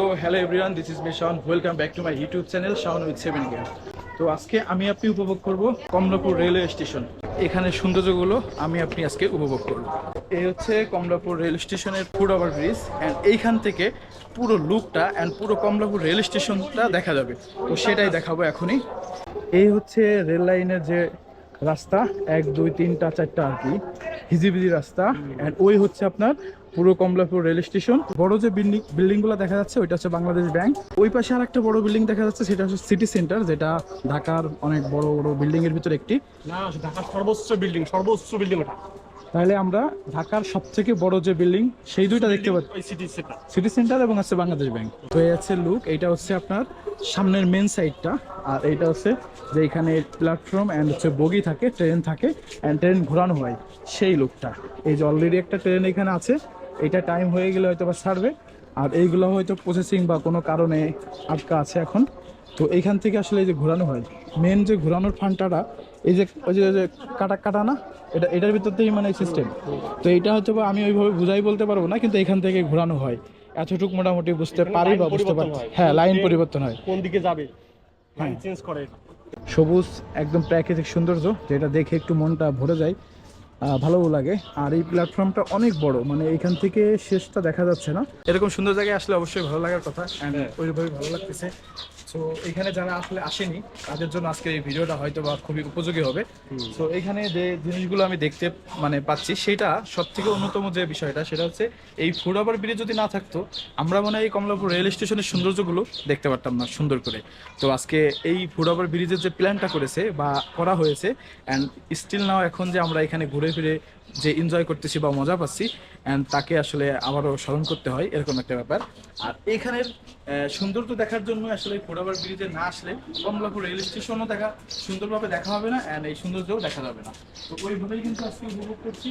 So hello everyone this is me Shaon welcome back to my YouTube channel Shaon with seven game তো আজকে আমি আপনি উপভোগ করব কমলাপুর রেলওয়ে স্টেশন। এখানে সৌন্দর্যগুলো আমি আপনি আজকে উপভোগ করব। এই হচ্ছে কমলাপুর রেল স্টেশনের ফুড ওভার ব্রিজ অ্যান্ড এইখান থেকে পুরো লুকটা অ্যান্ড পুরো কমলাপুর রেল স্টেশনটা দেখা যাবে। তো সেটাই দেখাবো এখনই। এই হচ্ছে রেল লাইনের যে রাস্তা, এক, দুই তিনটা চারটা আর কি। হিজিবিজি রাস্তা অ্যান্ড ওই হচ্ছে আপনার পুরো কমলাপুর রেল স্টেশন বড় যে বিল্ডিং বিল্ডিং বিল্ডিংগুলো দেখা যাচ্ছে, ওইটা হচ্ছে বাংলাদেশ ব্যাংক ওই পাশে আর একটা বড় বিল্ডিং দেখা যাচ্ছে, সেটা হচ্ছে সিটি সেন্টার যেটা ঢাকার অনেক বড় বড় বিল্ডিং এর ভিতরে একটি। না, ঢাকার সর্বোচ্চ বিল্ডিং সর্বোচ্চ বিল্ডিং ওটা। তাহলে আমরা ঢাকার সব থেকে বড় যে বিল্ডিং সেই দুইটা দেখতে পাচ্ছি। সিটি সেন্টার এবং আছে বাংলাদেশ ব্যাংক তো এই আছে লুক এইটা হচ্ছে আপনার সামনের মেন সাইডটা আর এইটা হচ্ছে যে এখানে প্ল্যাটফর্ম অ্যান্ড হচ্ছে বগি থাকে ট্রেন থাকে অ্যান্ড ট্রেন ঘোরানো হয় সেই লুকটা এই যে অলরেডি একটা ট্রেন এখানে আছে এটা টাইম হয়ে গেলে হয়তো বা ছাড়বে আর এইগুলো হয়তো প্রসেসিং বা কোনো কারণে আটকা আছে এখন। তো এইখান থেকে আসলে এই যে ঘোরানো হয় মেন যে ঘোরানোর ফান্ডাটা এই যে ওই যে কাটা কাটা না এটা এটার ভিতর থেকেই মানে সিস্টেম তো এটা হয়তো বা আমি ওইভাবে বুঝাই বলতে পারব না কিন্তু এখান থেকে ঘোরানো হয়। এতটুকু মোটামুটি বুঝতে পারি বা বুঝতে পারি হ্যাঁ। লাইন পরিবর্তন হয়। কোন দিকে যাবে? হ্যাঁ। চেঞ্জ করে। সবুজ একদম প্রাকৃতিক সৌন্দর্য যেটা দেখে একটু মনটা ভরে যায় ভালোও লাগে। আর এই প্ল্যাটফর্মটা অনেক বড় মানে এখান থেকে শেষটা দেখা যাচ্ছে না। এরকম সুন্দর জায়গায় আসলে অবশ্যই ভালো লাগার কথা। অ্যান্ড ওইভাবে ভালো লাগতেছে। সো এখানে যারা আসলে আসেনি তাদের জন্য আজকে এই ভিডিওটা হয়তো বা খুবই উপযোগী হবে। তো এখানে যে জিনিসগুলো আমি দেখতে মানে পাচ্ছি সেটা সব থেকে অন্যতম যে বিষয়টা সেটা হচ্ছে এই ফুড ওভার ব্রিজ যদি না থাকতো আমরা মনে হয় এই কমলাপুর রেল স্টেশনের সৌন্দর্যগুলো দেখতে পারতাম না সুন্দর করে। তো আজকে এই ফুড ওভার ব্রিজের যে প্ল্যানটা করেছে বা করা হয়েছে অ্যান্ড স্টিল নাও এখন যে আমরা এখানে ঘুরে ফিরে যে এনজয় করতেছি বা মজা পাচ্ছি অ্যান্ড তাকে আসলে আবারও স্মরণ করতে হয় এরকম একটা ব্যাপার। আর এখানের সৌন্দর্য দেখার জন্য আসলে ওভার ব্রিজে না আসলে কমলাপুর রেল স্টেশনও দেখা সুন্দরভাবে দেখা হবে না অ্যান্ড এই সৌন্দর্যও দেখা যাবে না। তো ওইভাবেই কিন্তু আজকে উপভোগ করছি।